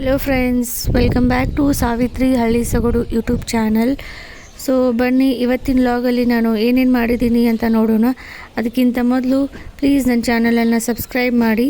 Hello friends welcome back to Savitri Halli Sogadu YouTube channel so ಬನ್ನಿ, ಇವತ್ತಿನ ಲಾಗಲ್ಲಿ ನಾನು ಏನೇನು ಮಾಡಿದ್ದೀನಿ ಅಂತ ನೋಡೋಣ. ಅದಕ್ಕಿಂತ ಮೊದಲು ಪ್ಲೀಸ್ ನನ್ನ ಚಾನಲನ್ನು ಸಬ್ಸ್ಕ್ರೈಬ್ ಮಾಡಿ.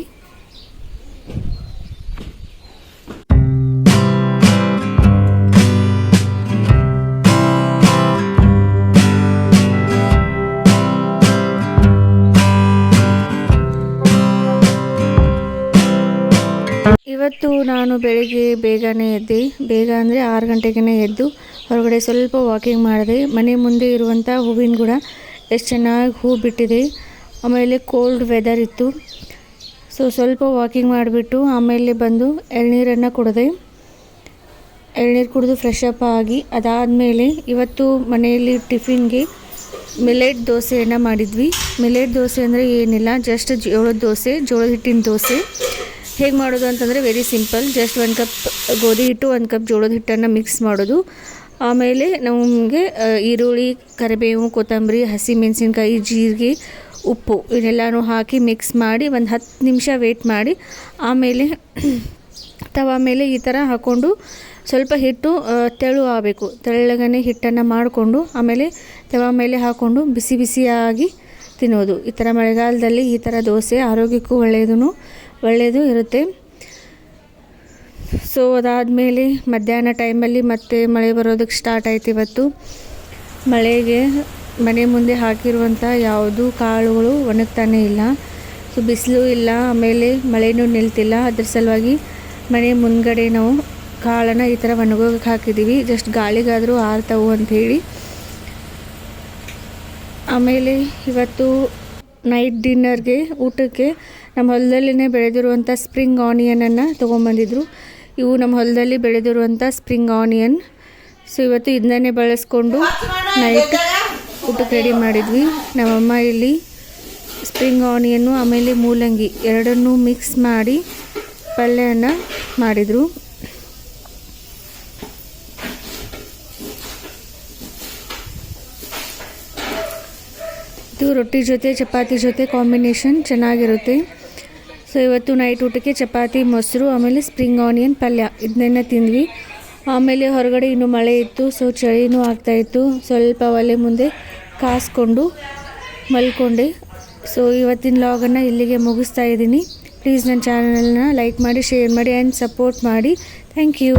ಇವತ್ತು ನಾನು ಬೆಳಿಗ್ಗೆ ಬೇಗನೆ ಎದ್ದೆ. ಬೇಗ ಅಂದರೆ ಆರು ಗಂಟೆಗೇ ಎದ್ದು ಹೊರಗಡೆ ಸ್ವಲ್ಪ ವಾಕಿಂಗ್ ಮಾಡಿದೆ. ಮನೆ ಮುಂದೆ ಇರುವಂಥ ಹೂವಿನ ಗಿಡ, ಎಷ್ಟು ಚೆನ್ನಾಗಿ ಹೂ ಬಿಟ್ಟಿದೆ. ಆಮೇಲೆ ಕೋಲ್ಡ್ ವೆದರ್ ಇತ್ತು. ಸೊ ಸ್ವಲ್ಪ ವಾಕಿಂಗ್ ಮಾಡಿಬಿಟ್ಟು ಆಮೇಲೆ ಬಂದು ಎಳ್ನೀರನ್ನು ಕುಡಿದೆ. ಎಳ್ನೀರು ಕುಡಿದು ಫ್ರೆಶ್ ಅಪ್ ಆಗಿ ಅದಾದಮೇಲೆ ಇವತ್ತು ಮನೆಯಲ್ಲಿ ಟಿಫಿನ್ಗೆ ಮಿಲೆಟ್ ದೋಸೆಯನ್ನು ಮಾಡಿದ್ವಿ. ಮಿಲೆಟ್ ದೋಸೆ ಅಂದರೆ ಏನಿಲ್ಲ ಜಸ್ಟ್ ಜೋಳದ ದೋಸೆ, ಜೋಳದ ಹಿಟ್ಟಿನ ದೋಸೆ. ಹೇಗೆ ಮಾಡೋದು ಅಂತಂದರೆ ವೆರಿ ಸಿಂಪಲ್ ಜಸ್ಟ್ ಒಂದು ಕಪ್ ಗೋಧಿ ಹಿಟ್ಟು ಒಂದು ಕಪ್ ಜೋಳದ ಹಿಟ್ಟನ್ನು ಮಿಕ್ಸ್ ಮಾಡೋದು. ಆಮೇಲೆ ನಮಗೆ ಈರುಳ್ಳಿ, ಕರಿಬೇವು, ಕೊತ್ತಂಬರಿ ಹಸಿ ಮೆಣಸಿನ್ಕಾಯಿ ಜೀರಿಗೆ, ಉಪ್ಪು ಇದೆಲ್ಲನೂ ಹಾಕಿ ಮಿಕ್ಸ್ ಮಾಡಿ ಒಂದು ಹತ್ತು ನಿಮಿಷ ವೇಟ್ ಮಾಡಿ. ಆಮೇಲೆ ತವ ಮೇಲೆ ಈ ಥರ ಹಾಕ್ಕೊಂಡು ಸ್ವಲ್ಪ ಹಿಟ್ಟು ತೆಳು ಆಗಬೇಕು. ತೆಳ್ಳಗನೆ ಹಿಟ್ಟನ್ನು ಮಾಡಿಕೊಂಡು ಆಮೇಲೆ ತವ ಮೇಲೆ ಹಾಕ್ಕೊಂಡು ಬಿಸಿ ಬಿಸಿಯಾಗಿ ತಿನ್ನೋದು. ಈ ಥರ ಮಳೆಗಾಲದಲ್ಲಿ ಈ ಥರ ದೋಸೆ ಆರೋಗ್ಯಕ್ಕೂ ಒಳ್ಳೆಯದು ಒಳ್ಳೆಯದು ಇರುತ್ತೆ. ಸೊ ಅದಾದಮೇಲೆ ಮಧ್ಯಾಹ್ನ ಟೈಮಲ್ಲಿ ಮತ್ತೆ ಮಳೆ ಬರೋದಕ್ಕೆ ಸ್ಟಾರ್ಟ್ ಆಯ್ತು ಇವತ್ತು. ಮಳೆಗೆ ಮನೆ ಮುಂದೆ ಹಾಕಿರುವಂಥ ಯಾವುದೂ ಕಾಳುಗಳು ಒಣಗ್ತಾನೆ ಇಲ್ಲ. ಸೊ ಬಿಸಿಲು ಇಲ್ಲ, ಆಮೇಲೆ ಮಳೆನೂ ನಿಲ್ತಿಲ್ಲ. ಅದ್ರ ಸಲುವಾಗಿ ಮನೆ ಮುಂದ್ಗಡೆ ನಾವು ಕಾಳನ್ನು ಈ ಥರ ಒಣಗೋಗಕ್ಕೆ ಹಾಕಿದ್ದೀವಿ ಜಸ್ಟ್ ಗಾಳಿಗಾದರೂ ಆರ್ತವು ಅಂಥೇಳಿ ಆಮೇಲೆ ಇವತ್ತು ನೈಟ್ ಡಿನ್ನರ್ಗೆ, ಊಟಕ್ಕೆ ನಮ್ಮ ಹೊಲದಲ್ಲಿನೇ ಬೆಳೆದಿರುವಂಥ ಸ್ಪ್ರಿಂಗ್ ಆನಿಯನನ್ನು ತೊಗೊಂಬಂದಿದ್ರು. ಇವು ನಮ್ಮ ಹೊಲದಲ್ಲಿ ಬೆಳೆದಿರುವಂಥ ಸ್ಪ್ರಿಂಗ್ ಆನಿಯನ್. ಸೊ, ಇವತ್ತು ಇದನ್ನೇ ಬಳಸ್ಕೊಂಡು ನೈಟ್ ಊಟಕ್ಕೆ ರೆಡಿ ಮಾಡಿದ್ವಿ. ನಮ್ಮಮ್ಮ ಇಲ್ಲಿ ಸ್ಪ್ರಿಂಗ್ ಆನಿಯನ್ನು ಆಮೇಲೆ ಮೂಲಂಗಿ ಎರಡನ್ನೂ ಮಿಕ್ಸ್ ಮಾಡಿ ಪಲ್ಯನ ಮಾಡಿದರು. ಇದು ರೊಟ್ಟಿ ಜೊತೆ, ಚಪಾತಿ ಜೊತೆ ಕಾಂಬಿನೇಷನ್ ಚೆನ್ನಾಗಿರುತ್ತೆ. ಸೊ ಇವತ್ತು ನೈಟ್ ಊಟಕ್ಕೆ ಚಪಾತಿ, ಮೊಸರು, ಆಮೇಲೆ ಸ್ಪ್ರಿಂಗ್ ಆನಿಯನ್ ಪಲ್ಯ ಇದನ್ನೆಲ್ಲ ತಿಂದ್ವಿ. ಆಮೇಲೆ ಹೊರಗಡೆ ಇನ್ನೂ ಮಳೆ ಇತ್ತು ಸೊ ಚಳಿನೂ ಆಗ್ತಾಯಿತ್ತು ಸ್ವಲ್ಪ ಒಲೆ ಮುಂದೆ ಕಾಸ್ಕೊಂಡು ಮಲ್ಕೊಂಡೆ. ಸೊ ಇವತ್ತಿನ ಲಾಗನ್ನು ಇಲ್ಲಿಗೆ ಮುಗಿಸ್ತಾ ಇದ್ದೀನಿ. ಪ್ಲೀಸ್ ನನ್ನ ಚಾನಲ್ನ ಲೈಕ್ ಮಾಡಿ ಶೇರ್ ಮಾಡಿ ಆ್ಯಂಡ್ ಸಪೋರ್ಟ್ ಮಾಡಿ. Thank you